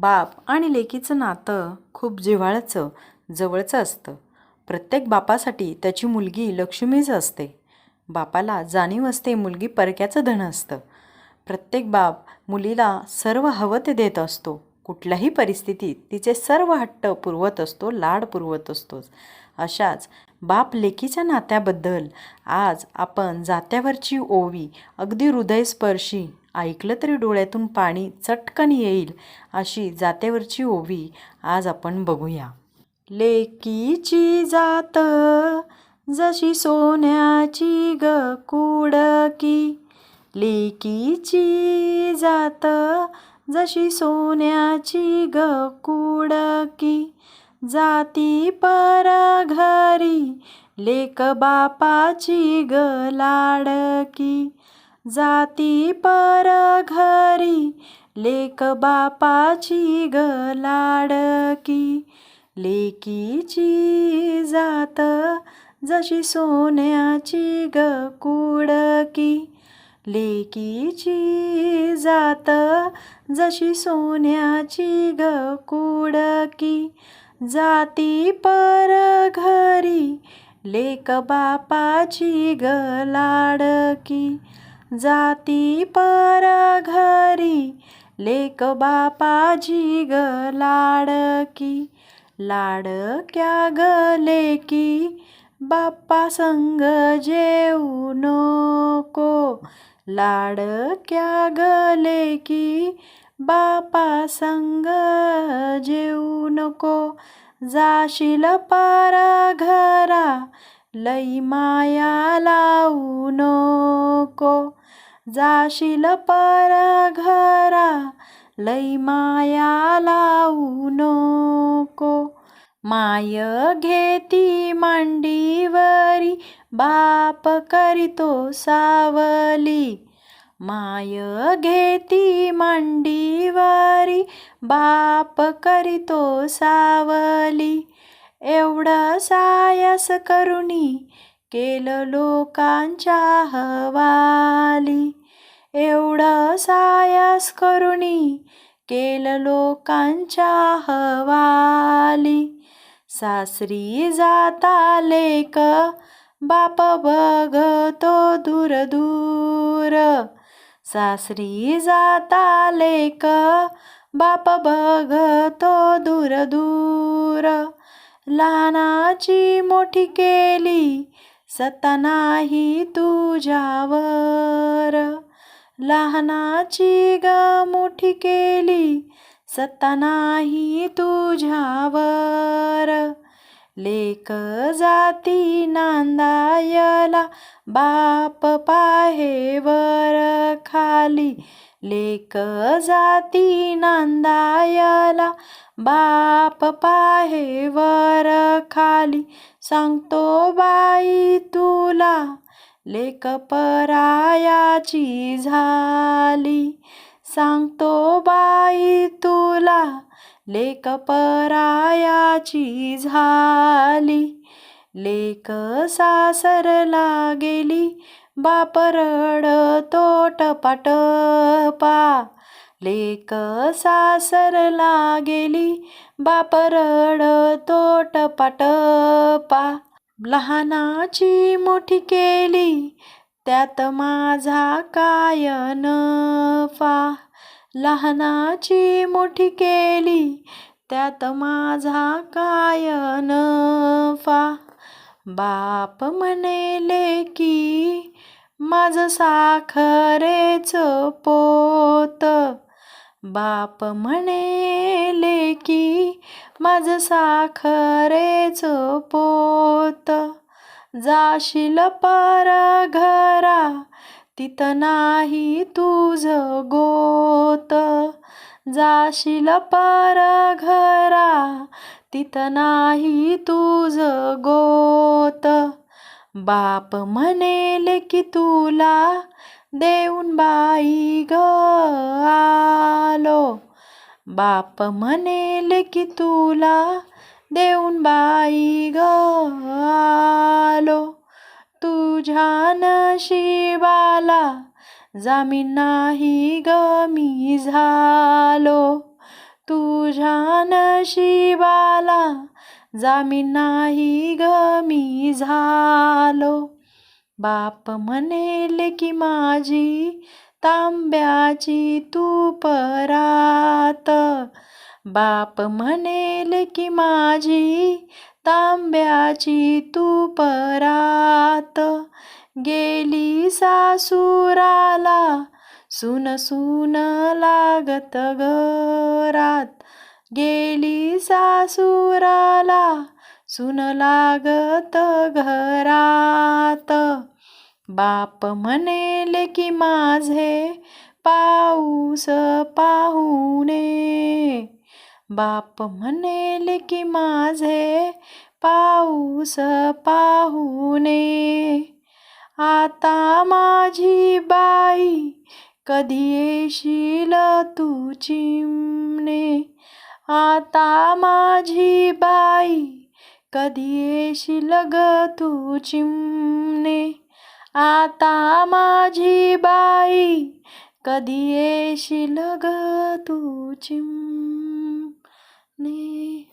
बाप आणि लेकीचं नातं खूप जिव्हाळ्याचं जवळचं असतं. प्रत्येक बापासाठी त्याची मुलगी लक्ष्मीच असते. बापाला जाणीव असते मुलगी परक्याचं धन असतं. प्रत्येक बाप मुलीला सर्व हवं ते देत असतो. कुठल्याही परिस्थितीत तिचे सर्व हट्ट पुरवत असतो लाड पुरवत असतोच अशाच बाप लेकीच्या नात्याबद्दल आज आपण जात्यावरची ओवी अगदी हृदयस्पर्शी ऐकलं तरी डोळ्यातून पाणी चटकन येईल अशी जात्यावरची ओवी आज आपण बघूया. लेकीची जात जशी सोन्याची ग कुडकी लेकीची जात जशी सोन्याची ग कुडकी जाती पर घरी लेक बापाची ग लाडकी जाती पर घरी लेक बापाची ग लाडकी. लेकीची जात जशी सोन्याची ग कुडकी. लेकीची जात जशी सोन्याची ग कुडकी. जाती पर घरी लेक बापाची ग लाडकी. जाती पर घरी लेक बापाजी ग लाडकी लाडक्या ग लेकी बाप्पा संग जेऊ नको लाडक्या ग लेकी बापा संग जेऊ नको जाशील पार घरा लई माया लावू नको. जाशील पार घरा लई माया लावू नको. माय घेती मांडीवरी बाप करीतो सावली. माय घेती मांडीवरी बाप करीतो सावली. एवढं सायस करुणी केलं लोकांच्या हवाली. एवढं सायास करुणी केलं लोकांच्या हवाली. सासरी जाता लेक बाप बघतो दूर दूर सासरी जाता लेक बाप बघतो दूर दूर लहानाची मोठी केली सत्ता नाही तुझ्यावर. लहानाची ग मोठी केली सत्ता नाही तुझ्यावर. लेक जाती नांदायला बाप पाहेवर खाली. लेक जाती नांदायला बाप पाहेवर खाली. सांगतो बाई तुला लेखपरायाची झाली. सांगतो बाई तुला लेखपरायाची झाली. लेक सासरला गेली बापरड तोट टपाटपा लेक सासरला गेली बापरड तोट टपाटपा लहानाची मोठी केली त्यात माझा काय नफा? लहानाची मोठी केली त्यात माझा काय नफा? बाप म्हणेले की माझं साखरेचं पोत. बाप म्हणेले की माझं साखरेचं पोत. जाशील पर घरा तिथं नाही तुझं गोत. जाशील पर घरा तिथं नाही तुझं गोत. बाप म्हणेल की तुला देऊन बाई ग आलो. बाप म्हणेल की तुला देऊन बाई ग आलो तुझ्या नशिबाला जामीन नाही ग मी झालो. तुझ्या नशिबाला जामीन नाही ग मी झालो. बाप म्हणेल की माझी तांब्याची तू परात बाप म्हणेल की माझी तांब्याची तू परात गेली सासुराला सुन सुन लागत घरात. गेली सासुराला सुन लागत घरात. बाप म्हणेल की माझे पाऊस पाहुणे बाप म्हणेल की माझे पाऊस पाहुणे आता माझी बाई कधी येशील तू चिमणे? आता माझी बाई कधी येशील ग तू चिमणे? आता माझी बाई कधी येशील ग तू चिमणे? nih.